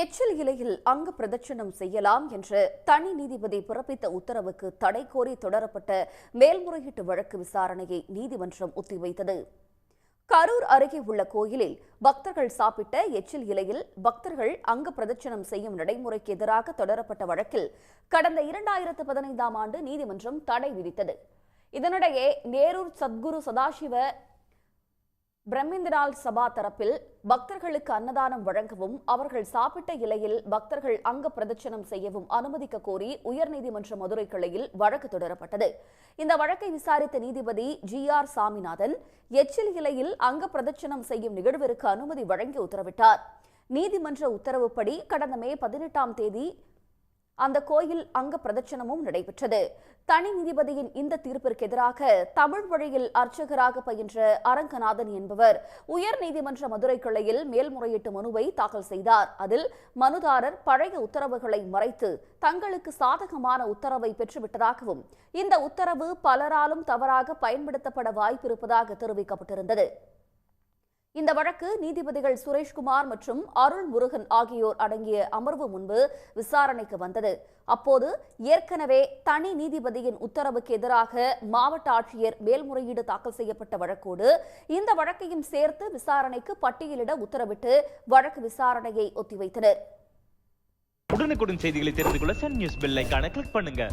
எச்சில் இலையில் அங்கு பிரதட்சணம் செய்யலாம் என்று தனி நீதிபதி பிறப்பித்த உத்தரவுக்கு தடை கோரி தொடரப்பட்ட மேல்முறையீட்டு வழக்கு விசாரணையை நீதிமன்றம் ஒத்திவைத்தது. கரூர் அருகே உள்ள கோயிலில் பக்தர்கள் சாப்பிட்ட எச்சில் இலையில் பக்தர்கள் அங்க பிரதட்சணம் செய்யும் நடைமுறைக்கு எதிராக தொடரப்பட்ட வழக்கில் கடந்த இரண்டாயிரத்து பதினைந்தாம் ஆண்டு நீதிமன்றம் தடை விதித்தது. இதனிடையே நேரூர் சத்குரு சதாசிவ பிரம்மிந்திரால் சபா தரப்பில் பக்தர்களுக்கு அன்னதானம் வழங்கவும் அவர்கள் சாப்பிட்ட இலையில் பக்தர்கள் அங்க பிரதட்சணம் செய்யவும் அனுமதிக்க கோரி உயர்நீதிமன்ற மதுரை கிளையில் வழக்கு தொடரப்பட்டது. இந்த வழக்கை விசாரித்த நீதிபதி ஜி ஆர் சாமிநாதன் எச்சில் இலையில் அங்க பிரதட்சணம் செய்யும் நிகழ்விற்கு அனுமதி வழங்கி உத்தரவிட்டார். நீதிமன்ற உத்தரவுப்படி கடந்த மே பதினெட்டாம் தேதி அந்த கோயில் அங்க பிரதட்சணமும் நடைபெற்றது. தனி நீதிபதியின் இந்த தீர்ப்பிற்கு எதிராக தமிழ் வழியில் அர்ச்சகராக பயின்ற அரங்கநாதன் என்பவர் உயர் நீதிமன்ற மதுரை கிளையில் மேல்முறையீட்டு மனுவை தாக்கல் செய்தார். அதில் மனுதாரர் பழைய உத்தரவுகளை மறைத்து தங்களுக்கு சாதகமான உத்தரவை பெற்றுவிட்டதாகவும் இந்த உத்தரவு பலராலும் தவறாக பயன்படுத்தப்பட வாய்ப்பிருப்பதாக தெரிவிக்கப்பட்டிருந்தது. இந்த வழக்கு நீதிபதிகள் சுரேஷ்குமார் மற்றும் அருள் முருகன் ஆகியோர் அடங்கிய அமர்வு முன்பு விசாரணைக்கு வந்தது. அப்போது ஏற்கனவே தனி நீதிபதியின் உத்தரவுக்கு எதிராக மாவட்ட ஆட்சியர் மேல்முறையீடு தாக்கல் செய்யப்பட்ட வழக்கோடு இந்த வழக்கையும் சேர்த்து விசாரணைக்கு பட்டியலிட உத்தரவிட்டு வழக்கு விசாரணையை ஒத்திவைத்தனர். உடனுக்குடன் செய்திகளை தெரிந்து கொள்ள சன் நியூஸ் பெல் கிளிக் பண்ணுங்க.